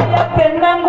Ayapendanga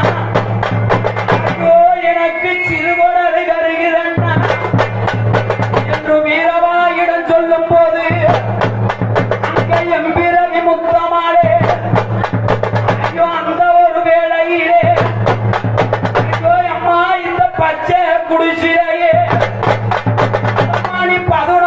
குடிசிலேயே. பதுர